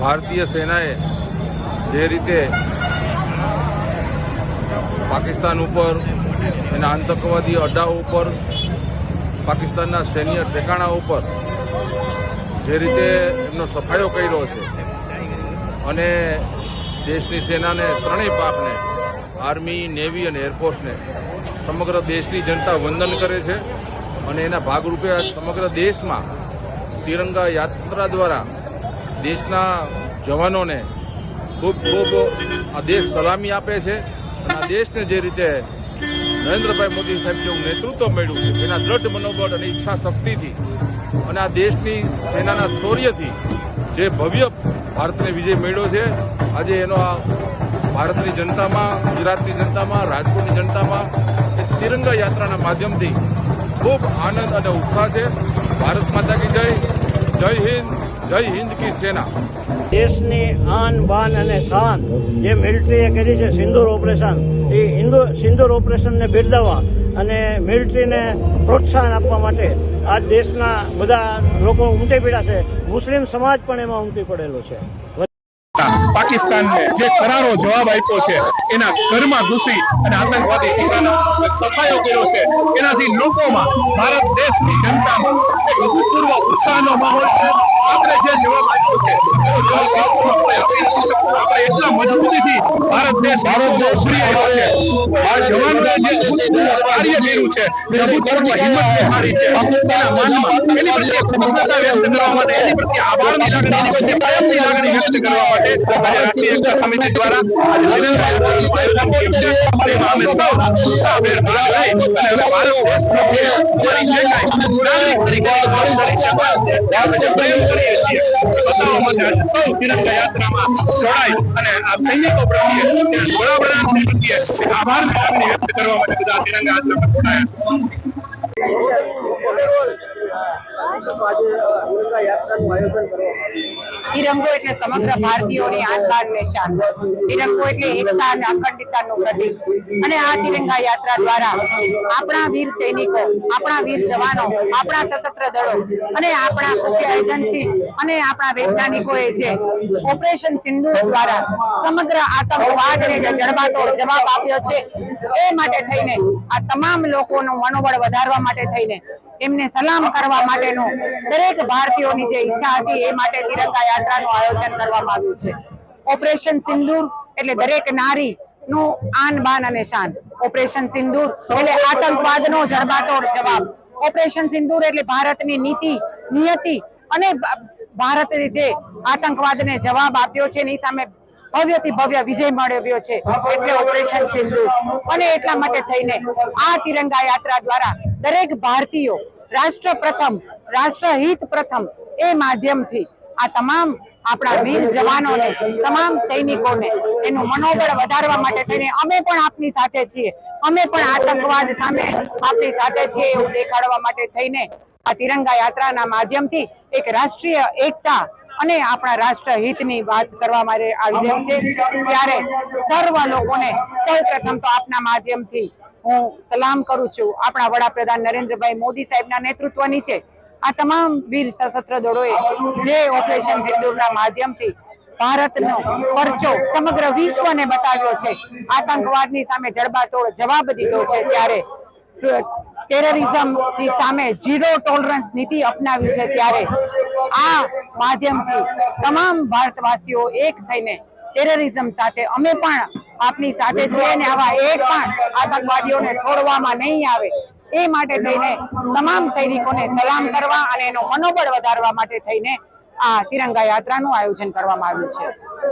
ભારતીય સેનાએ જે રીતે પાકિસ્તાન ઉપર એના આતંકવાદી અડ્ડાઓ ઉપર, પાકિસ્તાનના સૈન્ય ઠેકાણા ઉપર જે રીતે એમનો સફાયો કર્યો છે અને દેશની સેનાને ત્રણેય પાકને, આર્મી, નેવી અને એરફોર્સને સમગ્ર દેશની જનતા વંદન કરે છે અને એના ભાગરૂપે સમગ્ર દેશમાં તિરંગા યાત્રા દ્વારા દેશના જવાનોને ખૂબ ખૂબ આ દેશ સલામી આપે છે અને આ દેશને જે રીતે નરેન્દ્રભાઈ મોદી સાહેબ જેવું નેતૃત્વ મળ્યું છે, એના દ્રઢ મનોબળ અને ઈચ્છા શક્તિથી અને આ દેશની સેનાના શૌર્યથી જે ભવ્ય ભારતને વિજય મળ્યો છે, આજે એનો આ ભારતની જનતામાં, ગુજરાતની જનતામાં, રાજકોટની જનતામાં એ તિરંગા યાત્રાના માધ્યમથી ખૂબ આનંદ અને ઉત્સાહ છે. ભારત માતા કી જય. જય હિન્દ જય હિન્દ કી સેના. દેશની આન, બાન અને શાન જે મિલિટરીએ કરી છે, સિંદૂર ઓપરેશન એ ઇન્દુ સિંદૂર ઓપરેશનને બિરદાવવા અને મિલિટરીને પ્રોત્સાહન આપવા માટે આજ દેશના બધા લોકો ઉમટી પડ્યા છે. મુસ્લિમ સમાજ પણ એમાં ઉમટી પડેલો છે. પાકિસ્તાનને જે કરારો જવાબ આપ્યો છે, એના ઘરમાં ઘૂસી અને આતંકવાદી ઠેકાણા સફાયો કર્યો છે. એનાથી લોકોમાં ભારત દેશની જનતામાં એક ભૂતપૂર્વ ઉત્સાહનો માહોલ છે. આપણે જે જવાબ આપ્યો છે એટલા મજબૂતીથી ભારત દેશ ભારત દેશ છે. આ જવાનોએ જે કાર્ય કર્યું છે જે ભૂતપૂર્વ હિંમત દેખાડી છે. એના માનમાં એની પ્રત્યે કૃતજ્ઞતા વ્યક્ત કરવા માટે એની પ્રત્યે આભારની લાગણી પ્રત્યે પ્રેમની લાગણી વ્યક્ત કરવા માટે રાષ્ટ્રીય એકતા સમિતિ દ્વારા અમે સૌ ઉત્સાહભેર ભાગ લઈ અને ભારત દેશનો જે અમારી જે કાંઈ નાગરિક તરીકે પ્રેમ કરીએ છીએ બતાવવા માટે આજે સૌ તિરંગા યાત્રામાં જોડાય અને આ સૈનિકો પ્રત્યે વડાપ્રધાન પ્રત્યે આભાર લાગણી વ્યક્ત કરવા માટે બધા તિરંગા યાત્રામાં જોડાયા તિરંગો એટલે સમગ્ર ભારતીયોની આન બાન તિરંગો એટલે એકતા અને અખંડિતતાનું પ્રતીક. અને આ તિરંગા યાત્રા દ્વારા આપણા વીર સૈનિકો, આપણા વીર જવાનો, આપણા સશસ્ત્ર દળો અને આપણા ખુફિયા એજન્સી અને આપણા વૈજ્ઞાનિકોએ જે ઓપરેશન સિંધુ દ્વારા સમગ્ર આતંકવાદને જે જડબાતોડ જવાબ આપ્યો છે, એ માટે થઈને આ તમામ લોકોનું મનોબળ વધારવા માટે થઈને એમને સલામ કરવા માટેનો દરેક ભારતીયોની જે ઈચ્છા હતી, એ માટે તિરંગા યાત્રાનું આયોજન કરવામાં આવ્યું છે. ઓપરેશન સિંદૂર એટલે દરેક નારી નું આન, બાન અને શાન. ઓપરેશન સિંદૂર એટલે આતંકવાદનો જડબાતોડ જવાબ. ઓપરેશન સિંદૂર એટલે ભારતની નીતિ, નિયતિ અને ભારતે જે આતંકવાદને જવાબ આપ્યો છે, એની સામે ભવ્યથી ભવ્ય વિજય મેળવ્યો છે. એટલે ઓપરેશન સિંધુ. અને એટલા માટે થઈને આ તિરંગા યાત્રા દ્વારા દરેક ભારતીયો, રાષ્ટ્ર પ્રથમ, રાષ્ટ્રહિત પ્રથમ, એ માધ્યમથી આ તમામ આપણા વીર જવાનોને, તમામ સૈનિકોને એનું મનોબળ વધારવા માટે થઈને અમે પણ આપની સાથે છીએ. અમે પણ આતંકવાદ સામે આપની સાથે છીએ એવું દેખાડવા માટે થઈને આ તિરંગા યાત્રાના માધ્યમથી એક રાષ્ટ્રીય એકતા અને આપણા રાષ્ટ્રહિતની વાત કરવા માટે આવી રહી છે. ત્યારે સર્વ લોકોને સૌ પ્રથમ તો આપના માધ્યમથી હું સલામ કરું છું આપણા વડાપ્રધાન નરેન્દ્રભાઈ મોદી સાહેબના નેતૃત્વ નીચે આ તમામ વીર સશસ્ત્ર દળોએ જે ઓપરેશન સિંદૂરના માધ્યમથી ભારતનો પરચો સમગ્ર વિશ્વને બતાવ્યો છે. આતંકવાદની સામે જડબાતોડ જવાબ દીધો છે ત્યારે ટેરરિઝમની સામે ઝીરો ટોલરન્સ નીતિ અપનાવી છે ત્યારે આ માધ્યમથી તમામ ભારતવાસીઓ એક થઈને ટેરરિઝમ સાથે અમે પણ આપની સાથે છીએ અને આવા એક પણ આતંકવાદીઓને છોડવામાં નહીં આવે. એ માટે થઈને તમામ સૈનિકોને સલામ કરવા અને એનો મનોબળ વધારવા માટે થઈને આ તિરંગા યાત્રાનું આયોજન કરવામાં આવ્યું છે.